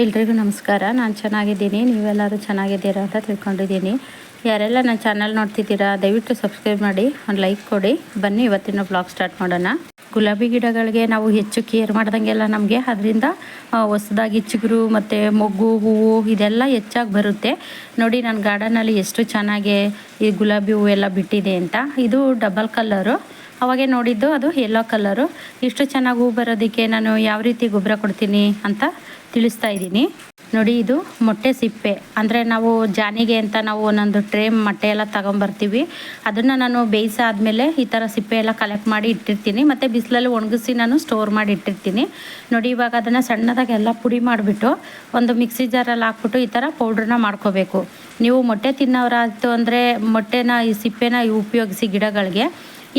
ಎಲ್ರಿಗೂ ನಮಸ್ಕಾರ. ನಾನು ಚೆನ್ನಾಗಿದ್ದೀನಿ. ನೀವೆಲ್ಲರೂ ಚೆನ್ನಾಗಿದ್ದೀರಾ ಅಂತ ತಿಳ್ಕೊಂಡಿದ್ದೀನಿ. ಯಾರೆಲ್ಲ ನನ್ನ ಚಾನಲ್ ನೋಡ್ತಿದ್ದೀರಾ, ದಯವಿಟ್ಟು ಸಬ್ಸ್ಕ್ರೈಬ್ ಮಾಡಿ, ಒಂದು ಲೈಕ್ ಕೊಡಿ. ಬನ್ನಿ ಇವತ್ತಿನ ಬ್ಲಾಗ್ ಸ್ಟಾರ್ಟ್ ಮಾಡೋಣ. ಗುಲಾಬಿ ಗಿಡಗಳಿಗೆ ನಾವು ಹೆಚ್ಚು ಕೇರ್ ಮಾಡ್ದಂಗೆಲ್ಲ ನಮಗೆ. ಅದರಿಂದ ಹೊಸದಾಗಿ ಚಿಗುರು ಮತ್ತು ಮೊಗ್ಗು, ಹೂವು, ಇದೆಲ್ಲ ಹೆಚ್ಚಾಗಿ ಬರುತ್ತೆ. ನೋಡಿ ನನ್ನ ಗಾರ್ಡನಲ್ಲಿ ಎಷ್ಟು ಚೆನ್ನಾಗಿ ಈ ಗುಲಾಬಿ ಹೂವು ಎಲ್ಲ ಬಿಟ್ಟಿದೆ ಅಂತ. ಇದು ಡಬಲ್ ಕಲ್ಲರು ಅವಾಗೆ ನೋಡಿದ್ದು ಅದು ಯೆಲ್ಲೋ ಕಲ್ಲರು ಇಷ್ಟು ಚೆನ್ನಾಗಿ ಹೂ ಬರೋದಕ್ಕೆ ನಾನು ಯಾವ ರೀತಿ ಗೊಬ್ಬರ ಕೊಡ್ತೀನಿ ಅಂತ ತಿಳಿಸ್ತಾ ಇದ್ದೀನಿ. ನೋಡಿ, ಇದು ಮೊಟ್ಟೆ ಸಿಪ್ಪೆ. ಅಂದರೆ ನಾವು ಜಾನಿಗೆ ಅಂತ ನಾವು ಒಂದೊಂದು ಟ್ರೇ ಮೊಟ್ಟೆ ಎಲ್ಲ ತಗೊಂಬರ್ತೀವಿ. ಅದನ್ನು ನಾನು ಬೇಯಿಸಾದ್ಮೇಲೆ ಈ ಥರ ಸಿಪ್ಪೆ ಎಲ್ಲ ಕಲೆಕ್ಟ್ ಮಾಡಿ ಇಟ್ಟಿರ್ತೀನಿ. ಮತ್ತು ಬಿಸಿಲಲ್ಲಿ ಒಣಗಿಸಿ ನಾನು ಸ್ಟೋರ್ ಮಾಡಿ ಇಟ್ಟಿರ್ತೀನಿ. ನೋಡಿ, ಇವಾಗ ಅದನ್ನು ಸಣ್ಣದಾಗಿ ಎಲ್ಲ ಪುಡಿ ಮಾಡಿಬಿಟ್ಟು ಒಂದು ಮಿಕ್ಸಿ ಜಾರಲ್ಲಿ ಹಾಕ್ಬಿಟ್ಟು ಈ ಥರ ಪೌಡ್ರನ್ನ ಮಾಡ್ಕೋಬೇಕು. ನೀವು ಮೊಟ್ಟೆ ತಿನ್ನೋರಾಯಿತು ಅಂದರೆ ಮೊಟ್ಟೆನ ಈ ಸಿಪ್ಪೆನ ಉಪಯೋಗಿಸಿ ಗಿಡಗಳಿಗೆ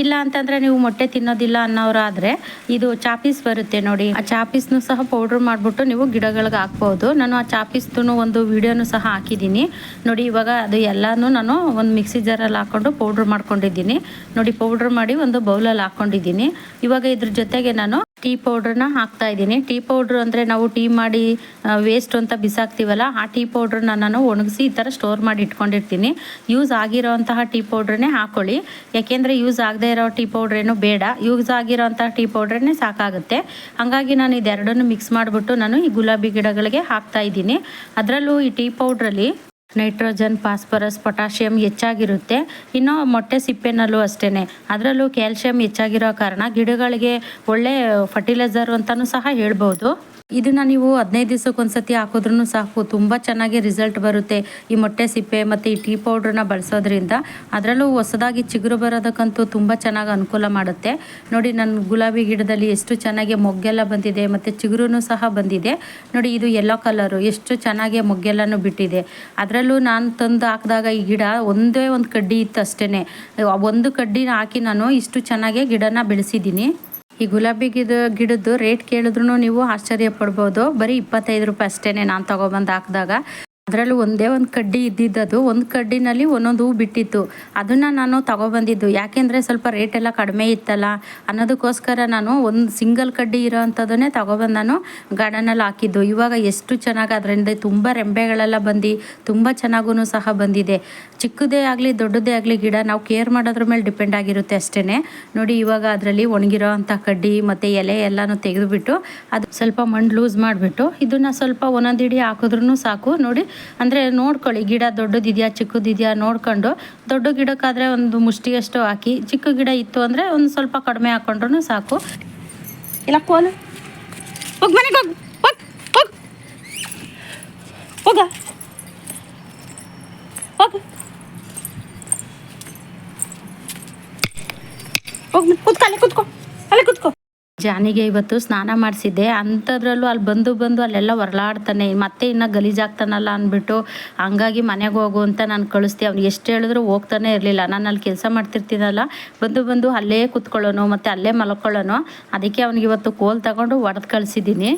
ಇಲ್ಲ ಅಂತಂದರೆ ನೀವು ಮೊಟ್ಟೆ ತಿನ್ನೋದಿಲ್ಲ ಅನ್ನೋರಾದರೆ ಇದು ಚಾಪೀಸ್ ಬರುತ್ತೆ ನೋಡಿ. ಆ ಚಾಪೀಸ್ನು ಸಹ ಪೌಡ್ರ್ ಮಾಡಿಬಿಟ್ಟು ನೀವು ಗಿಡಗಳಿಗೆ ಹಾಕ್ಬೋದು. ನಾನು ಆ ಚಾಪೀಸ್ದು ಒಂದು ವಿಡಿಯೋನು ಸಹ ಹಾಕಿದ್ದೀನಿ. ನೋಡಿ, ಇವಾಗ ಅದು ಎಲ್ಲನೂ ನಾನು ಒಂದು ಮಿಕ್ಸಿ ಜಾರಲ್ಲಿ ಹಾಕೊಂಡು ಪೌಡ್ರ್ ಮಾಡ್ಕೊಂಡಿದ್ದೀನಿ. ನೋಡಿ ಪೌಡ್ರ್ ಮಾಡಿ ಒಂದು ಬೌಲಲ್ಲಿ ಹಾಕ್ಕೊಂಡಿದ್ದೀನಿ ಇವಾಗ ಇದ್ರ ಜೊತೆಗೆ ನಾನು ಟೀ ಪೌಡ್ರನ್ನ ಹಾಕ್ತಾ ಇದ್ದೀನಿ. ಟೀ ಪೌಡ್ರ್ ಅಂದರೆ ನಾವು ಟೀ ಮಾಡಿ ವೇಸ್ಟ್ ಅಂತ ಬಿಸಾಕ್ತೀವಲ್ಲ, ಆ ಟೀ ಪೌಡ್ರನ್ನ ನಾನು ಒಣಗಿಸಿ ಈ ಥರ ಸ್ಟೋರ್ ಮಾಡಿ ಇಟ್ಕೊಂಡಿರ್ತೀನಿ. ಯೂಸ್ ಆಗಿರೋಂತಹ ಟೀ ಪೌಡ್ರನ್ನೇ ಹಾಕ್ಕೊಳ್ಳಿ ಯಾಕೆಂದರೆ ಯೂಸ್ ಆಗದೆ ಇರೋ ಟೀ ಪೌಡ್ರೇನು ಬೇಡ. ಯೂಸ್ ಆಗಿರೋಂತಹ ಟೀ ಪೌಡ್ರನ್ನೇ ಸಾಕಾಗುತ್ತೆ. ಹಾಗಾಗಿ ನಾನು ಇದೆರಡನ್ನು ಮಿಕ್ಸ್ ಮಾಡಿಬಿಟ್ಟು ನಾನು ಈ ಗುಲಾಬಿ ಗಿಡಗಳಿಗೆ ಹಾಕ್ತಾ ಇದ್ದೀನಿ. ಅದರಲ್ಲೂ ಈ ಟೀ ಪೌಡ್ರಲ್ಲಿ ನೈಟ್ರೋಜನ್, ಫಾಸ್ಫರಸ್ ಪೊಟ್ಯಾಷಿಯಮ್ ಹೆಚ್ಚಾಗಿರುತ್ತೆ. ಇನ್ನು ಮೊಟ್ಟೆ ಸಿಪ್ಪೆನಲ್ಲೂ ಅಷ್ಟೇ ಅದರಲ್ಲೂ ಕ್ಯಾಲ್ಶಿಯಂ ಹೆಚ್ಚಾಗಿರೋ ಕಾರಣ ಗಿಡಗಳಿಗೆ ಒಳ್ಳೆ ಫರ್ಟಿಲೈಸರ್ ಅಂತಲೂ ಸಹ ಹೇಳ್ಬೋದು. ಇದನ್ನ ನೀವು ಹದಿನೈದು ದಿವಸಕ್ಕೆ ಒಂದ್ಸತಿ ಹಾಕಿದ್ರೂ ಸಾಕು. ತುಂಬ ಚೆನ್ನಾಗಿ ರಿಸಲ್ಟ್ ಬರುತ್ತೆ. ಈ ಮೊಟ್ಟೆ ಸಿಪ್ಪೆ ಮತ್ತು ಈ ಟೀ ಪೌಡ್ರನ್ನ ಬಳಸೋದ್ರಿಂದ. ಅದರಲ್ಲೂ ಹೊಸದಾಗಿ ಚಿಗುರು ಬರೋದಕ್ಕಂತೂ ತುಂಬ ಚೆನ್ನಾಗಿ ಅನುಕೂಲ ಮಾಡುತ್ತೆ. ನೋಡಿ ನನ್ನ ಗುಲಾಬಿ ಗಿಡದಲ್ಲಿ ಎಷ್ಟು ಚೆನ್ನಾಗಿ ಮೊಗ್ಗೆಲ್ಲ ಬಂದಿದೆ ಮತ್ತು ಚಿಗುರು ಸಹ ಬಂದಿದೆ. ನೋಡಿ, ಇದು ಯೆಲ್ಲೋ ಕಲರು ಎಷ್ಟು ಚೆನ್ನಾಗಿ ಮೊಗ್ಗೆಲ್ಲನೂ ಬಿಟ್ಟಿದೆ. ಅದರಲ್ಲೂ ನಾನು ತಂದು ಹಾಕಿದಾಗ ಈ ಗಿಡ ಒಂದೇ ಒಂದು ಕಡ್ಡಿ ಇತ್ತು ಅಷ್ಟೇ ಒಂದು ಕಡ್ಡಿನ ಹಾಕಿ ನಾನು ಇಷ್ಟು ಚೆನ್ನಾಗಿ ಗಿಡನ ಬೆಳೆಸಿದ್ದೀನಿ. ಈ ಗುಲಾಬಿ ಗಿಡ, ಗಿಡದ್ದು ರೇಟ್ ಕೇಳಿದ್ರು ನೀವು ಆಶ್ಚರ್ಯ ಪಡ್ಬೋದು. ಬರೀ ಇಪ್ಪತ್ತೈದು ರೂಪಾಯಿ ಅಷ್ಟೇ ನಾನು ತೊಗೊಬಂದು ಹಾಕಿದಾಗ. ಅದರಲ್ಲೂ ಒಂದೇ ಒಂದು ಕಡ್ಡಿ ಇದ್ದಿದ್ದದು ಒಂದು ಕಡ್ಡಿನಲ್ಲಿ ಒಂದೊಂದು ಹೂ ಬಿಟ್ಟಿತ್ತು. ಅದನ್ನು ನಾನು ತಗೊಬಂದಿದ್ದು. ಯಾಕೆಂದರೆ ಸ್ವಲ್ಪ ರೇಟ್ ಎಲ್ಲ ಕಡಿಮೆ ಇತ್ತಲ್ಲ. ಅನ್ನೋದಕ್ಕೋಸ್ಕರ ನಾನು ಒಂದು ಸಿಂಗಲ್ ಕಡ್ಡಿ ಇರೋ ಅಂಥದ್ದನ್ನೇ ತಗೊಬಂದು ನಾನು ಗಾರ್ಡನಲ್ಲಿ ಹಾಕಿದ್ದು. ಇವಾಗ ಎಷ್ಟು ಚೆನ್ನಾಗಿ ಅದರಿಂದ ತುಂಬ ರೆಂಬೆಗಳೆಲ್ಲ ಬಂದು ತುಂಬ ಚೆನ್ನಾಗೂ ಸಹ ಬಂದಿದೆ. ಚಿಕ್ಕದೇ ಆಗಲಿ, ದೊಡ್ಡದೇ ಆಗಲಿ ಗಿಡ ನಾವು ಕೇರ್ ಮಾಡೋದ್ರ ಮೇಲೆ ಡಿಪೆಂಡ್ ಆಗಿರುತ್ತೆ ಅಷ್ಟೇ ನೋಡಿ, ಇವಾಗ ಅದರಲ್ಲಿ ಒಣಗಿರೋ ಕಡ್ಡಿ ಮತ್ತು ಎಲೆ ಎಲ್ಲನೂ ತೆಗೆದುಬಿಟ್ಟು ಅದು ಸ್ವಲ್ಪ ಮಣ್ಣು ಲೂಸ್ ಮಾಡಿಬಿಟ್ಟು ಇದನ್ನು ಸ್ವಲ್ಪ ಒಂದೊಂದಿಡಿ ಹಾಕಿದ್ರೂ ಸಾಕು. ನೋಡಿ ಅಂದರೆ ನೋಡ್ಕೊಳ್ಳಿ, ಗಿಡ ದೊಡ್ಡದಿದೆಯಾ, ಚಿಕ್ಕದಿದೆಯಾ ನೋಡ್ಕೊಂಡು, ದೊಡ್ಡ ಗಿಡಕ್ಕಾದರೆ ಒಂದು ಮುಷ್ಟಿಯಷ್ಟು ಹಾಕಿ, ಚಿಕ್ಕ ಗಿಡ ಇತ್ತು ಅಂದರೆ ಒಂದು ಸ್ವಲ್ಪ ಕಡಿಮೆ ಹಾಕೊಂಡ್ರೂ ಸಾಕು. ಇಲ್ಲ, ಕೋಲು. ಹೋಗಿ ಮನೆಗೆ ಹೋಗಿ, ಹೋಗ್, ಹೋಗ. ಹೋಗ. ಕೂತ್ಕೋ, ಅಲ್ಲೇ ಕೂತ್ಕೋ. ಜಾನಿಗೆ ಇವತ್ತು ಸ್ನಾನ ಮಾಡಿಸಿದ್ದೆ. ಅಂಥದ್ರಲ್ಲೂ ಅಲ್ಲಿ ಬಂದು ಬಂದು ಅಲ್ಲೆಲ್ಲ ಹೊರಲಾಡ್ತಾನೆ ಮತ್ತೆ ಇನ್ನು ಗಲೀಜಾಗ್ತಾನಲ್ಲ ಅಂದ್ಬಿಟ್ಟು, ಹಂಗಾಗಿ ಮನೆಗೆ ಹೋಗು ಅಂತ ನಾನು ಕಳಿಸ್ದೆ. ಅವ್ನು ಎಷ್ಟು ಹೇಳಿದ್ರು ಹೋಗ್ತಾನೆ ಇರಲಿಲ್ಲ. ನಾನು ಅಲ್ಲಿ ಕೆಲಸ ಮಾಡ್ತಿರ್ತೀನಲ್ಲ, ಬಂದು ಬಂದು ಅಲ್ಲೇ ಕುತ್ಕೊಳ್ಳೋನು, ಮತ್ತು ಅಲ್ಲೇ ಮಲ್ಕೊಳ್ಳೋನು. ಅದಕ್ಕೆ ಅವ್ನಿಗೆ ಇವತ್ತು ಕೋಲ್ ತಗೊಂಡು ಒಡೆದು ಕಳಿಸಿದ್ದೀನಿ.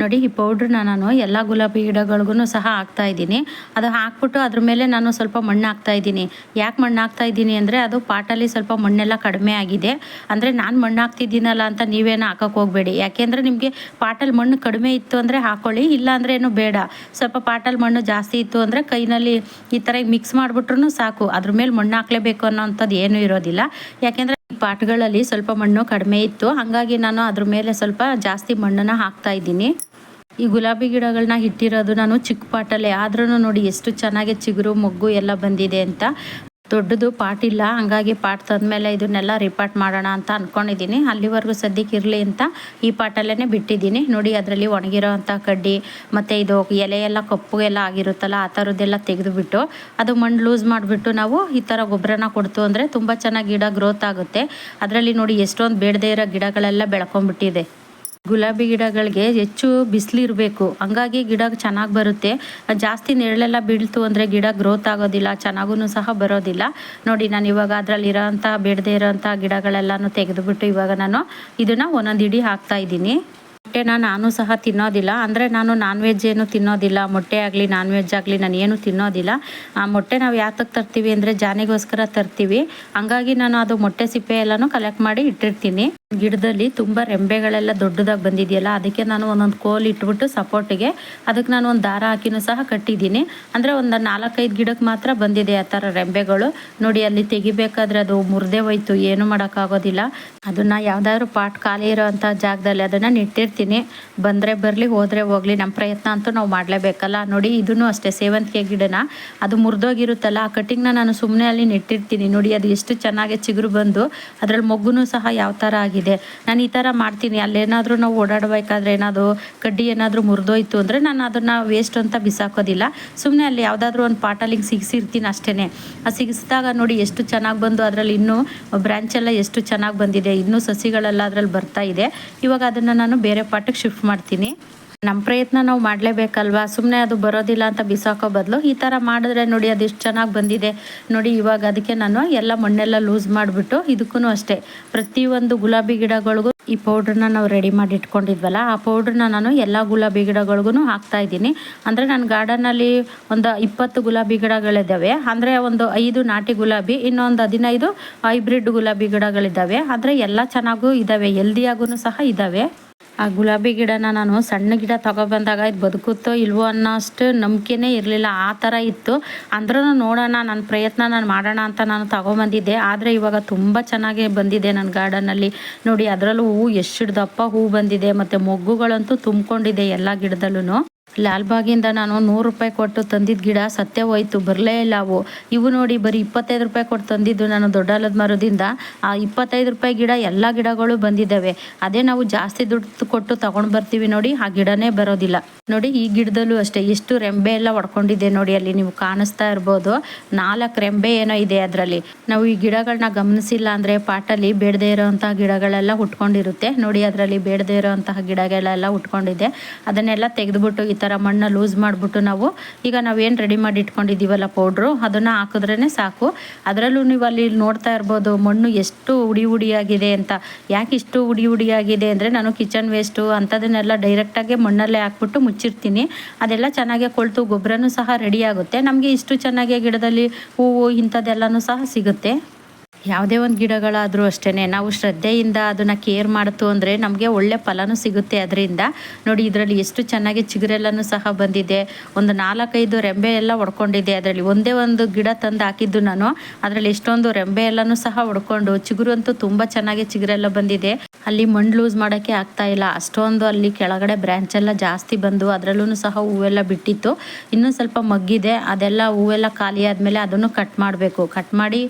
ನೋಡಿ, ಈ ಪೌಡ್ರನ್ನ ನಾನು ಎಲ್ಲ ಗುಲಾಬಿ ಗಿಡಗಳಿಗೂ ಸಹ ಹಾಕ್ತಾ ಇದ್ದೀನಿ. ಅದು ಹಾಕ್ಬಿಟ್ಟು ಅದ್ರ ಮೇಲೆ ನಾನು ಸ್ವಲ್ಪ ಮಣ್ಣು ಹಾಕ್ತಾ ಇದ್ದೀನಿ. ಯಾಕೆ ಮಣ್ಣು ಹಾಕ್ತಾ ಇದ್ದೀನಿ ಅಂದರೆ, ಅದು ಪಾಟಲ್ಲಿ ಸ್ವಲ್ಪ ಮಣ್ಣೆಲ್ಲ ಕಡಿಮೆ ಆಗಿದೆ. ಅಂದರೆ, ನಾನು ಮಣ್ಣು ಹಾಕ್ತಿದ್ದೀನಲ್ಲ ಅಂತ ನೀವೇನು ಹಾಕೋಕೆ ಹೋಗಬೇಡಿ. ಯಾಕೆಂದರೆ ನಿಮಗೆ ಪಾಟಲ್ಲಿ ಮಣ್ಣು ಕಡಿಮೆ ಇತ್ತು ಅಂದರೆ ಹಾಕೊಳ್ಳಿ, ಇಲ್ಲ ಅಂದರೆ ಏನು ಬೇಡ. ಸ್ವಲ್ಪ ಪಾಟಲ್ಲಿ ಮಣ್ಣು ಜಾಸ್ತಿ ಇತ್ತು ಅಂದರೆ, ಕೈನಲ್ಲಿ ಈ ಥರ ಮಿಕ್ಸ್ ಮಾಡಿಬಿಟ್ರು ಸಾಕು. ಅದ್ರ ಮೇಲೆ ಮಣ್ಣು ಹಾಕ್ಲೇಬೇಕು ಅನ್ನೋಂಥದ್ದು ಏನೂ ಇರೋದಿಲ್ಲ. ಯಾಕೆಂದರೆ ಪಾಟ್ಗಳಲ್ಲಿ ಸ್ವಲ್ಪ ಮಣ್ಣು ಕಡಿಮೆ ಇತ್ತು. ಹಾಗಾಗಿ ನಾನು ಅದ್ರ ಮೇಲೆ ಸ್ವಲ್ಪ ಜಾಸ್ತಿ ಮಣ್ಣನ್ನು ಹಾಕ್ತಾ ಇದ್ದೀನಿ. ಈ ಗುಲಾಬಿ ಗಿಡಗಳನ್ನ ಇಟ್ಟಿರೋದು ನಾನು ಚಿಕ್ಕ ಪಾಟಲ್ಲೇ. ಆದ್ರೂ ನೋಡಿ ಎಷ್ಟು ಚೆನ್ನಾಗಿ ಚಿಗುರು, ಮೊಗ್ಗು ಎಲ್ಲ ಬಂದಿದೆ ಅಂತ. ದೊಡ್ಡದು ಪಾಟ್ ಇಲ್ಲ ಹಂಗಾಗಿ ಪಾಟ್ ತಂದಮೇಲೆ ಇದನ್ನೆಲ್ಲ ರಿಪಾರ್ಟ್ ಮಾಡೋಣ ಅಂತ ಅಂದ್ಕೊಂಡಿದ್ದೀನಿ ಅಲ್ಲಿವರೆಗೂ ಸದ್ಯಕ್ಕೆ ಇರಲಿ ಅಂತ ಈ ಪಾಟಲ್ಲೇ ಬಿಟ್ಟಿದ್ದೀನಿ. ನೋಡಿ, ಅದರಲ್ಲಿ ಒಣಗಿರೋ ಅಂಥ ಕಡ್ಡಿ, ಮತ್ತು ಇದು ಎಲೆ ಎಲ್ಲ ಕಪ್ಪು ಎಲ್ಲ ಆಗಿರುತ್ತಲ್ಲ, ಆ ಥರದ್ದೆಲ್ಲ ತೆಗೆದುಬಿಟ್ಟು ಅದು ಮಣ್ಣು ಲೂಸ್ ಮಾಡಿಬಿಟ್ಟು ನಾವು ಈ ಥರ ಗೊಬ್ಬರನ ಕೊಡ್ತು ಅಂದರೆ ತುಂಬ ಚೆನ್ನಾಗಿ ಗಿಡ ಗ್ರೋತ್ ಆಗುತ್ತೆ. ಅದರಲ್ಲಿ ನೋಡಿ, ಎಷ್ಟೊಂದು ಬೇಡದೇ ಇರೋ ಗಿಡಗಳೆಲ್ಲ ಬೆಳ್ಕೊಂಬಿಟ್ಟಿದೆ ಗುಲಾಬಿ ಗಿಡಗಳಿಗೆ ಹೆಚ್ಚು ಬಿಸಿಲಿರಬೇಕು ಹಂಗಾಗಿ ಗಿಡ ಚೆನ್ನಾಗಿ ಬರುತ್ತೆ. ಜಾಸ್ತಿ ನೆರಳೆಲ್ಲ ಬೀಳ್ತು ಅಂದರೆ ಗಿಡ ಗ್ರೋತ್ ಆಗೋದಿಲ್ಲ ಚೆನ್ನಾಗೂ ಸಹ ಬರೋದಿಲ್ಲ. ನೋಡಿ, ನಾನು ಇವಾಗ ಅದರಲ್ಲಿ ಇರೋಂಥ ಬೇಡದೇ ಇರೋಂಥ ಗಿಡಗಳೆಲ್ಲನೂ ತೆಗೆದುಬಿಟ್ಟು ಇವಾಗ ನಾನು ಇದನ್ನು ಒಂದೊಂದು ಇಡಿ ಹಾಕ್ತಾ ಇದ್ದೀನಿ. ಮೊಟ್ಟೆನ ನಾನು ಸಹ ತಿನ್ನೋದಿಲ್ಲ. ಅಂದರೆ ನಾನು ನಾನ್ ವೆಜ್ ಏನು ತಿನ್ನೋದಿಲ್ಲ. ಮೊಟ್ಟೆ ಆಗಲಿ ನಾನ್ ವೆಜ್ ಆಗಲಿ ನಾನು ಏನು ತಿನ್ನೋದಿಲ್ಲ. ಆ ಮೊಟ್ಟೆ ನಾವು ಯಾತಕ್ಕೆ ತರ್ತೀವಿ ಅಂದರೆ ಜಾನಿಗೋಸ್ಕರ ತರ್ತೀವಿ. ಹಂಗಾಗಿ ನಾನು ಅದು ಮೊಟ್ಟೆ ಸಿಪ್ಪೆ ಎಲ್ಲನೂ ಕಲೆಕ್ಟ್ ಮಾಡಿ ಇಟ್ಟಿರ್ತೀನಿ. ಗಿಡದಲ್ಲಿ ತುಂಬ ರೆಂಬೆಗಳೆಲ್ಲ ದೊಡ್ಡದಾಗಿ ಬಂದಿದೆಯಲ್ಲ, ಅದಕ್ಕೆ ನಾನು ಒಂದೊಂದು ಕೋಲ್ ಇಟ್ಬಿಟ್ಟು ಸಪೋರ್ಟಿಗೆ ಅದಕ್ಕೆ ನಾನು ಒಂದು ದಾರ ಹಾಕಿನೂ ಸಹ ಕಟ್ಟಿದ್ದೀನಿ. ಅಂದರೆ ಒಂದು ನಾಲ್ಕೈದು ಗಿಡಕ್ಕೆ ಮಾತ್ರ ಬಂದಿದೆ ಆ ಥರ ರೆಂಬೆಗಳು. ನೋಡಿ, ಅಲ್ಲಿ ತೆಗಿಬೇಕಾದ್ರೆ ಅದು ಮುರಿದೇ ಹೋಯ್ತು, ಏನು ಮಾಡೋಕ್ಕಾಗೋದಿಲ್ಲ. ಅದನ್ನು ಯಾವುದಾದ್ರೂ ಪಾಟ್ ಖಾಲಿ ಇರೋವಂಥ ಜಾಗದಲ್ಲಿ ಅದನ್ನು ನೆಟ್ಟಿರ್ತೀನಿ. ಬಂದರೆ ಬರಲಿ, ಹೋದರೆ ಹೋಗಲಿ ನಮ್ಮ ಪ್ರಯತ್ನ ಅಂತೂ ನಾವು ಮಾಡಲೇಬೇಕಲ್ಲ. ನೋಡಿ ಇದನ್ನು ಅಷ್ಟೇ, ಸೇವಂತಿಗೆ ಗಿಡನ. ಅದು ಮುರಿದೋಗಿರುತ್ತಲ್ಲ, ಆ ಕಟ್ಟಿಂಗ್ನ ನಾನು ಸುಮ್ಮನೆ ಅಲ್ಲಿ ನೆಟ್ಟಿರ್ತೀನಿ. ನೋಡಿ, ಅದು ಎಷ್ಟು ಚೆನ್ನಾಗಿ ಚಿಗುರು ಬಂದು, ಅದರಲ್ಲಿ ಮೊಗ್ಗುನೂ ಸಹ ಯಾವ ಥರ ಆಗಿದೆ ನಾನು ಈ ಥರ ಮಾಡ್ತೀನಿ. ಅಲ್ಲೇನಾದರೂ ನಾವು ಓಡಾಡಬೇಕಾದ್ರೆ ಏನಾದರೂ ಕಡ್ಡಿ ಏನಾದರೂ ಮುರಿದೋಯ್ತು ಅಂದರೆ ನಾನು ಅದನ್ನು ವೇಸ್ಟ್ ಅಂತ ಬಿಸಾಕೋದಿಲ್ಲ. ಸುಮ್ಮನೆ ಅಲ್ಲಿ ಯಾವುದಾದ್ರೂ ಒಂದು ಪಾಟಲ್ಲಿ ಹಿಂಗೆ ಸಿಗಿಸಿರ್ತೀನಿ ಅಷ್ಟೇ ಆ ಸಿಗಿಸಿದಾಗ ನೋಡಿ ಎಷ್ಟು ಚೆನ್ನಾಗಿ ಬಂದು ಅದರಲ್ಲಿ ಇನ್ನೂ ಬ್ರ್ಯಾಂಚ್ ಎಲ್ಲ ಎಷ್ಟು ಚೆನ್ನಾಗಿ ಬಂದಿದೆ. ಇನ್ನೂ ಸಸಿಗಳೆಲ್ಲ ಅದರಲ್ಲಿ ಬರ್ತಾ ಇದೆ. ಇವಾಗ ಅದನ್ನು ನಾನು ಬೇರೆ ಪಾಟಕ್ಕೆ ಶಿಫ್ಟ್ ಮಾಡ್ತೀನಿ. ನಮ್ಮ ಪ್ರಯತ್ನ ನಾವು ಮಾಡಲೇಬೇಕಲ್ವಾ? ಸುಮ್ಮನೆ ಅದು ಬರೋದಿಲ್ಲ ಅಂತ ಬಿಸಾಕೋ ಬದಲು ಈ ಥರ ಮಾಡಿದ್ರೆ ನೋಡಿ ಅದು ಇಷ್ಟು ಚೆನ್ನಾಗಿ ಬಂದಿದೆ. ನೋಡಿ ಇವಾಗ ಅದಕ್ಕೆ ನಾನು ಎಲ್ಲ ಮಣ್ಣೆಲ್ಲ ಲೂಸ್ ಮಾಡಿಬಿಟ್ಟು ಇದಕ್ಕೂ ಅಷ್ಟೇ. ಪ್ರತಿಯೊಂದು ಗುಲಾಬಿ ಗಿಡಗಳಿಗೂ ಈ ಪೌಡ್ರನ್ನ ನಾವು ರೆಡಿ ಮಾಡಿ ಇಟ್ಕೊಂಡಿದ್ವಲ್ಲ, ಆ ಪೌಡ್ರನ್ನ ನಾನು ಎಲ್ಲ ಗುಲಾಬಿ ಗಿಡಗಳಿಗೂ ಹಾಕ್ತಾ ಇದ್ದೀನಿ. ಅಂದರೆ ನನ್ನ ಗಾರ್ಡನಲ್ಲಿ ಒಂದು ಇಪ್ಪತ್ತು ಗುಲಾಬಿ ಗಿಡಗಳಿದ್ದಾವೆ ಅಂದರೆ ಒಂದು ಐದು ನಾಟಿ ಗುಲಾಬಿ, ಇನ್ನೊಂದು ಹದಿನೈದು ಹೈಬ್ರಿಡ್ ಗುಲಾಬಿ ಗಿಡಗಳಿದ್ದಾವೆ ಅಂದರೆ ಎಲ್ಲ ಚೆನ್ನಾಗೂ ಇದ್ದಾವೆ ಹೆಲ್ದಿಯಾಗೂ ಸಹ ಇದ್ದಾವೆ ಆ ಗುಲಾಬಿ ಗಿಡನ ನಾನು ಸಣ್ಣ ಗಿಡ ತಗೊಬಂದಾಗ ಇದು ಬದುಕುತ್ತೋ ಇಲ್ವೋ ಅನ್ನೋ ಅಷ್ಟು ನಂಬಿಕೆನೇ ಇರಲಿಲ್ಲ. ಆ ಥರ ಇತ್ತು. ಅಂದ್ರೂ ನೋಡೋಣ, ನನ್ನ ಪ್ರಯತ್ನ ನಾನು ಮಾಡೋಣ ಅಂತ ನಾನು ತಗೊಬಂದಿದ್ದೆ. ಆದರೆ ಇವಾಗ ತುಂಬ ಚೆನ್ನಾಗಿ ಬಂದಿದೆ ನನ್ನ ಗಾರ್ಡನಲ್ಲಿ. ನೋಡಿ, ಅದರಲ್ಲೂ ಹೂವು ಎಷ್ಟು ದಪ್ಪ ಹೂವು ಬಂದಿದೆ. ಮತ್ತು ಮೊಗ್ಗುಗಳಂತೂ ತುಂಬಿಕೊಂಡಿದೆ ಎಲ್ಲ ಗಿಡದಲ್ಲೂ ಲಾಲ್ಬಾಗಿಂದ ನಾನು ನೂರು ರೂಪಾಯಿ ಕೊಟ್ಟು ತಂದಿದ್ದ ಗಿಡ ಸತ್ಯ ಹೋಯ್ತು, ಬರಲೇ ಇಲ್ಲ ಅವು. ಇವು ನೋಡಿ ಬರೀ ಇಪ್ಪತ್ತೈದು ರೂಪಾಯಿ ಕೊಟ್ಟು ತಂದಿದ್ದು ನಾನು ದೊಡ್ಡಾಲದ ಮರದಿಂದ. ಆ ಇಪ್ಪತ್ತೈದು ರೂಪಾಯಿ ಗಿಡ ಎಲ್ಲ ಗಿಡಗಳು ಬಂದಿದ್ದಾವೆ. ಅದೇ ನಾವು ಜಾಸ್ತಿ ದುಡ್ಡು ಕೊಟ್ಟು ತಗೊಂಡು ಬರ್ತೀವಿ ನೋಡಿ, ಆ ಗಿಡನೇ ಬರೋದಿಲ್ಲ. ನೋಡಿ ಈ ಗಿಡದಲ್ಲೂ ಅಷ್ಟೇ, ಎಷ್ಟು ರೆಂಬೆ ಎಲ್ಲ ಒಡ್ಕೊಂಡಿದೆ ನೋಡಿ ಅಲ್ಲಿ ನೀವು ಕಾಣಿಸ್ತಾ ಇರ್ಬೋದು. ನಾಲ್ಕು ರೆಂಬೆ ಏನೋ ಇದೆ ಅದರಲ್ಲಿ. ನಾವು ಈ ಗಿಡಗಳನ್ನ ಗಮನಿಸಿಲ್ಲ ಅಂದರೆ ಪಾಟಲ್ಲಿ ಬೇಡದೇ ಇರೋವಂತಹ ಗಿಡಗಳೆಲ್ಲ ಹುಟ್ಕೊಂಡಿರುತ್ತೆ. ನೋಡಿ ಅದರಲ್ಲಿ ಬೇಡದೇ ಇರೋವಂತಹ ಗಿಡಗಳೆಲ್ಲ ಹುಟ್ಕೊಂಡಿದೆ. ಅದನ್ನೆಲ್ಲ ತೆಗೆದುಬಿಟ್ಟು ಈ ಥರ ಮಣ್ಣು ಲೂಸ್ ಮಾಡಿಬಿಟ್ಟು ನಾವು ಈಗ ನಾವೇನು ರೆಡಿ ಮಾಡಿ ಇಟ್ಕೊಂಡಿದ್ದೀವಲ್ಲ ಪೌಡ್ರು ಅದನ್ನು ಹಾಕಿದ್ರೇ ಸಾಕು. ಅದರಲ್ಲೂ ನೀವು ಅಲ್ಲಿ ನೋಡ್ತಾ ಇರ್ಬೋದು ಮಣ್ಣು ಎಷ್ಟು ಉಡಿ ಉಡಿಯಾಗಿದೆ ಅಂತ. ಯಾಕೆ ಇಷ್ಟು ಉಡಿ ಉಡಿಯಾಗಿದೆ ಅಂದರೆ ನಾನು ಕಿಚನ್ ವೇಸ್ಟು ಅಂಥದನ್ನೆಲ್ಲ ಡೈರೆಕ್ಟಾಗಿ ಮಣ್ಣಲ್ಲೇ ಹಾಕ್ಬಿಟ್ಟು ಮುಚ್ಚಿರ್ತೀನಿ. ಅದೆಲ್ಲ ಚೆನ್ನಾಗೆ ಕೊಳ್ತು, ಗೊಬ್ಬರನೂ ಸಹ ರೆಡಿ ಆಗುತ್ತೆ. ನಮಗೆ ಇಷ್ಟು ಚೆನ್ನಾಗಿ ಗಿಡದಲ್ಲಿ ಹೂವು ಇಂಥದ್ದೆಲ್ಲನೂ ಸಹ ಸಿಗುತ್ತೆ. ಯಾವುದೇ ಒಂದು ಗಿಡಗಳಾದರೂ ಅಷ್ಟೇ ನಾವು ಶ್ರದ್ಧೆಯಿಂದ ಅದನ್ನು ಕೇರ್ ಮಾಡಿತು ಅಂದರೆ ನಮಗೆ ಒಳ್ಳೆ ಫಲನೂ ಸಿಗುತ್ತೆ ಅದರಿಂದ. ನೋಡಿ, ಇದರಲ್ಲಿ ಎಷ್ಟು ಚೆನ್ನಾಗಿ ಚಿಗುರೆಲ್ಲನೂ ಸಹ ಬಂದಿದೆ. ಒಂದು ನಾಲ್ಕೈದು ರೆಂಬೆ ಎಲ್ಲ ಹೊಡ್ಕೊಂಡಿದೆ ಅದರಲ್ಲಿ. ಒಂದೇ ಒಂದು ಗಿಡ ತಂದು ಹಾಕಿದ್ದು ನಾನು. ಅದರಲ್ಲಿ ಎಷ್ಟೊಂದು ರೆಂಬೆ ಎಲ್ಲನೂ ಸಹ ಹೊಡ್ಕೊಂಡು, ಚಿಗುರು ಅಂತೂ ತುಂಬ ಚೆನ್ನಾಗಿ ಚಿಗುರೆಲ್ಲ ಬಂದಿದೆ. ಅಲ್ಲಿ ಮಣ್ಣು ಲೂಸ್ ಮಾಡೋಕ್ಕೆ ಇಲ್ಲ. ಅಷ್ಟೊಂದು ಅಲ್ಲಿ ಕೆಳಗಡೆ ಬ್ರ್ಯಾಂಚ್ ಎಲ್ಲ ಜಾಸ್ತಿ ಬಂದು ಅದರಲ್ಲೂ ಸಹ ಹೂವೆಲ್ಲ ಬಿಟ್ಟಿತ್ತು. ಇನ್ನೂ ಸ್ವಲ್ಪ ಮಗ್ಗಿದೆ. ಅದೆಲ್ಲ ಹೂವೆಲ್ಲ ಖಾಲಿ ಆದಮೇಲೆ ಅದನ್ನು ಕಟ್ ಮಾಡಬೇಕು. ಕಟ್ ಮಾಡಿ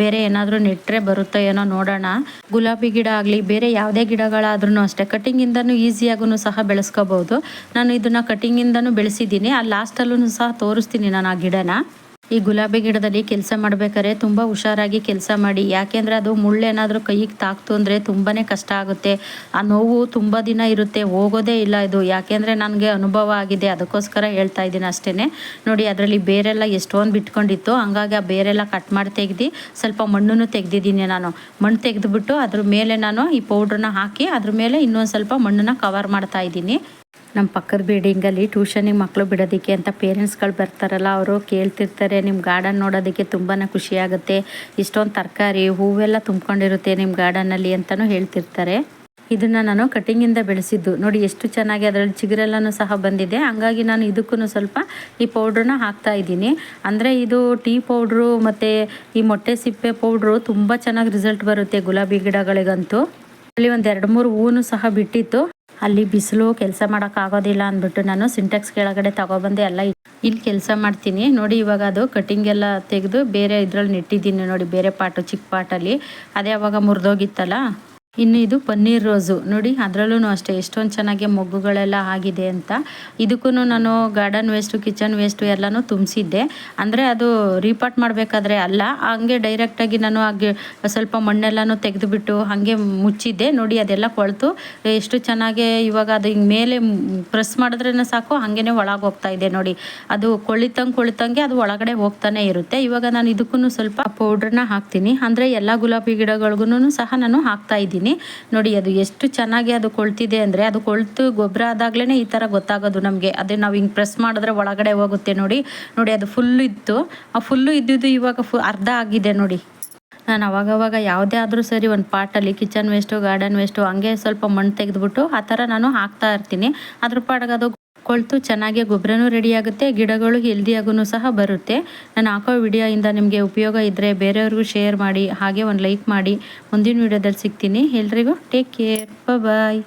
ಬೇರೆ ಏನಾದರೂ ನೆಟ್ಟರೆ ಬರುತ್ತೋ ಏನೋ ನೋಡೋಣ. ಗುಲಾಬಿ ಗಿಡ ಆಗಲಿ, ಬೇರೆ ಯಾವುದೇ ಗಿಡಗಳಾದ್ರೂ ಅಷ್ಟೇ. ಕಟಿಂಗಿಂದನೂ ಈಸಿಯಾಗೂ ಸಹ ಬೆಳೆಸ್ಕೋಬೋದು. ನಾನು ಇದನ್ನು ಕಟಿಂಗಿಂದನೂ ಬೆಳೆಸಿದ್ದೀನಿ. ಆ ಲಾಸ್ಟಲ್ಲೂ ಸಹ ತೋರಿಸ್ತೀನಿ ನಾನು ಆ ಗಿಡನ. ಈ ಗುಲಾಬಿ ಗಿಡದಲ್ಲಿ ಕೆಲಸ ಮಾಡ್ಬೇಕಾದ್ರೆ ತುಂಬ ಹುಷಾರಾಗಿ ಕೆಲಸ ಮಾಡಿ. ಯಾಕೆಂದರೆ ಅದು ಮುಳ್ಳೇನಾದರೂ ಕೈಗೆ ತಾಕ್ತು ಅಂದರೆ ತುಂಬಾ ಕಷ್ಟ ಆಗುತ್ತೆ. ಆ ನೋವು ತುಂಬ ದಿನ ಇರುತ್ತೆ, ಹೋಗೋದೇ ಇಲ್ಲ ಇದು. ಯಾಕೆಂದರೆ ನನಗೆ ಅನುಭವ ಆಗಿದೆ, ಅದಕ್ಕೋಸ್ಕರ ಹೇಳ್ತಾ ಇದ್ದೀನಿ ಅಷ್ಟೇ ನೋಡಿ, ಅದರಲ್ಲಿ ಬೇರೆಲ್ಲ ಎಷ್ಟೊಂದು ಬಿಟ್ಕೊಂಡಿತ್ತು. ಹಂಗಾಗಿ ಆ ಬೇರೆಲ್ಲ ಕಟ್ ಮಾಡಿ ತೆಗ್ದು, ಸ್ವಲ್ಪ ಮಣ್ಣನ್ನು ತೆಗೆದಿದ್ದೀನಿ ನಾನು. ಮಣ್ಣು ತೆಗೆದುಬಿಟ್ಟು ಅದ್ರ ಮೇಲೆ ನಾನು ಈ ಪೌಡ್ರನ್ನ ಹಾಕಿ, ಅದ್ರ ಮೇಲೆ ಇನ್ನೊಂದು ಸ್ವಲ್ಪ ಮಣ್ಣನ್ನು ಕವರ್ ಮಾಡ್ತಾ ಇದ್ದೀನಿ. ನಮ್ಮ ಪಕ್ಕದ ಬಿಲ್ಡಿಂಗಲ್ಲಿ ಟ್ಯೂಷನಿಗೆ ಮಕ್ಕಳು ಬಿಡೋದಕ್ಕೆ ಅಂತ ಪೇರೆಂಟ್ಸ್ಗಳು ಬರ್ತಾರಲ್ಲ, ಅವರು ಕೇಳ್ತಿರ್ತಾರೆ ನಿಮ್ಮ ಗಾರ್ಡನ್ ನೋಡೋದಕ್ಕೆ ತುಂಬಾ ಖುಷಿಯಾಗುತ್ತೆ, ಇಷ್ಟೊಂದು ತರಕಾರಿ, ಹೂವೆಲ್ಲ ತುಂಬ್ಕೊಂಡಿರುತ್ತೆ ನಿಮ್ಮ ಗಾರ್ಡನಲ್ಲಿ ಅಂತಲೂ ಹೇಳ್ತಿರ್ತಾರೆ. ಇದನ್ನು ನಾನು ಕಟಿಂಗಿಂದ ಬೆಳೆಸಿದ್ದು. ನೋಡಿ, ಎಷ್ಟು ಚೆನ್ನಾಗಿ ಅದರಲ್ಲಿ ಚಿಗುರೆಲ್ಲನೂ ಸಹ ಬಂದಿದೆ. ಹಂಗಾಗಿ ನಾನು ಇದಕ್ಕೂ ಸ್ವಲ್ಪ ಈ ಪೌಡ್ರನ್ನ ಹಾಕ್ತಾ ಇದ್ದೀನಿ. ಅಂದರೆ ಇದು ಟೀ ಪೌಡ್ರು ಮತ್ತು ಈ ಮೊಟ್ಟೆ ಸಿಪ್ಪೆ ಪೌಡ್ರು ತುಂಬ ಚೆನ್ನಾಗಿ ರಿಸಲ್ಟ್ ಬರುತ್ತೆ ಗುಲಾಬಿ ಗಿಡಗಳಿಗಂತೂ. ಅಲ್ಲಿ ಒಂದು ಎರಡು ಮೂರು ಹೂವು ಸಹ ಬಿಟ್ಟಿತ್ತು. ಅಲ್ಲಿ ಬಿಸಿಲು ಕೆಲಸ ಮಾಡೋಕ್ಕಾಗೋದಿಲ್ಲ ಅಂದ್ಬಿಟ್ಟು ನಾನು ಸಿಂಟೆಕ್ಸ್ ಕೆಳಗಡೆ ತಗೊಬಂದೆ ಎಲ್ಲ ಇಲ್ಲಿ ಕೆಲಸ ಮಾಡ್ತೀನಿ. ನೋಡಿ ಇವಾಗ ಅದು ಕಟಿಂಗ್ ಎಲ್ಲ ತೆಗೆದು ಬೇರೆ ಇದ್ರಲ್ಲಿ ನೆಟ್ಟಿದ್ದೀನಿ ನೋಡಿ, ಬೇರೆ ಪಾಟು ಚಿಕ್ಕ ಪಾಟಲ್ಲಿ ಅದೇ ಅವಾಗ ಮುರಿದೋಗಿತ್ತಲ್ಲ? ಇನ್ನು ಇದು ಪನ್ನೀರ್ ರೋಸು. ನೋಡಿ ಅದರಲ್ಲೂ ಅಷ್ಟೇ, ಎಷ್ಟೊಂದು ಚೆನ್ನಾಗಿ ಮೊಗ್ಗುಗಳೆಲ್ಲ ಆಗಿದೆ ಅಂತ. ಇದಕ್ಕೂ ನಾನು ಗಾರ್ಡನ್ ವೇಸ್ಟು, ಕಿಚನ್ ವೇಸ್ಟು ಎಲ್ಲನೂ ತುಂಬಿಸಿದ್ದೆ. ಅಂದರೆ ಅದು ರೀಪಾಟ್ ಮಾಡಬೇಕಾದ್ರೆ ಅಲ್ಲ, ಹಂಗೆ ಡೈರೆಕ್ಟಾಗಿ ನಾನು ಹಾಗೆ ಸ್ವಲ್ಪ ಮಣ್ಣೆಲ್ಲನೂ ತೆಗೆದುಬಿಟ್ಟು ಹಾಗೆ ಮುಚ್ಚಿದ್ದೆ. ನೋಡಿ, ಅದೆಲ್ಲ ಕೊಳ್ತು. ಎಷ್ಟು ಚೆನ್ನಾಗಿ ಇವಾಗ ಅದು ಹಿಂಗೆ ಮೇಲೆ ಪ್ರೆಸ್ ಮಾಡಿದ್ರೇ ಸಾಕು ಹಾಗೇ ಒಳಗೆ ಹೋಗ್ತಾ ಇದೆ ನೋಡಿ. ಅದು ಕೊಳಿತಂಗೆ ಕೊಳಿತಂಗೆ ಅದು ಒಳಗಡೆ ಹೋಗ್ತಾನೆ ಇರುತ್ತೆ. ಇವಾಗ ನಾನು ಇದಕ್ಕೂ ಸ್ವಲ್ಪ ಪೌಡ್ರನ್ನ ಹಾಕ್ತೀನಿ. ಅಂದರೆ ಎಲ್ಲ ಗುಲಾಬಿ ಗಿಡಗಳಿಗೂ ಸಹ ನಾನು ಹಾಕ್ತಾ ಇದ್ದೀನಿ. ನೋಡಿ, ಅದು ಎಷ್ಟು ಚೆನ್ನಾಗಿ ಅದು ಕೊಳ್ತಿದೆ ಅಂದರೆ, ಅದು ಕೊಳ್ತು ಗೊಬ್ಬರ ಆದಾಗಲೇ ಈ ಥರ ಗೊತ್ತಾಗೋದು ನಮಗೆ. ಅದೇ ನಾವು ಹಿಂಗೆ ಪ್ರೆಸ್ ಮಾಡಿದ್ರೆ ಒಳಗಡೆ ಹೋಗುತ್ತೆ ನೋಡಿ. ನೋಡಿ, ಅದು ಫುಲ್ಲು ಇತ್ತು. ಆ ಫುಲ್ಲು ಇದ್ದಿದ್ದು ಇವಾಗ ಫು ಅರ್ಧ ಆಗಿದೆ ನೋಡಿ. ನಾನು ಅವಾಗವಾಗ ಯಾವುದೇ ಆದರೂ ಸರಿ ಒಂದು ಪಾಟಲ್ಲಿ, ಕಿಚನ್ ವೇಸ್ಟು, ಗಾರ್ಡನ್ ವೇಸ್ಟು, ಹಂಗೆ ಸ್ವಲ್ಪ ಮಣ್ಣು ತೆಗೆದುಬಿಟ್ಟು ಆ ಥರ ನಾನು ಹಾಕ್ತಾ ಇರ್ತೀನಿ. ಅದ್ರ ಪಾಡಿಗೆ ಅದು ಕೊಳ್ತು ಚೆನ್ನಾಗಿ ಗೊಬ್ಬರನೂ ರೆಡಿ ಆಗುತ್ತೆ, ಗಿಡಗಳು ಹೆಲ್ದಿಯಾಗೂ ಸಹ ಬರುತ್ತೆ. ನಾನು ಹಾಕೋ ವಿಡಿಯೋಯಿಂದ ನಿಮಗೆ ಉಪಯೋಗ ಇದ್ದರೆ ಬೇರೆಯವ್ರಿಗೂ ಶೇರ್ ಮಾಡಿ, ಹಾಗೆ ಒಂದು ಲೈಕ್ ಮಾಡಿ. ಮುಂದಿನ ವಿಡಿಯೋದಲ್ಲಿ ಸಿಗ್ತೀನಿ. ಎಲ್ರಿಗೂ ಟೇಕ್ ಕೇರ್ ಬಾಯ್